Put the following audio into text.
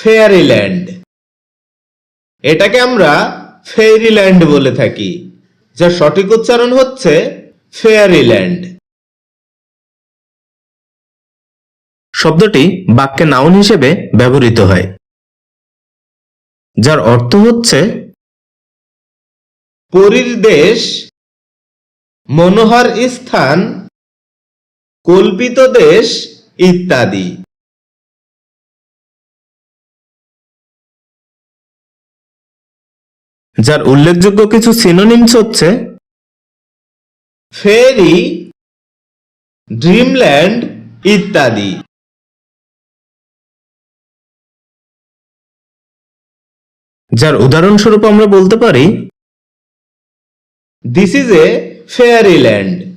ফেয়ারিল্যান্ড। এটাকে আমরা ফেয়ারিল্যান্ড বলে থাকি যার সঠিক উচ্চারণ হচ্ছে ফেয়ারিল্যান্ড। শব্দটি বাক্যে নাউন হিসেবে ব্যবহৃত হয় যার অর্থ হচ্ছে পুরীর দেশ মনোহর স্থান কল্পিত দেশ ইত্যাদি। যার উল্লেখযোগ্য কিছু সিনোনিমস হচ্ছে ফেরি ড্রিমল্যান্ড ইত্যাদি। যার উদাহরণস্বরূপ আমরা বলতে পারি দিস ইজ এ ফেয়ারিল্যান্ড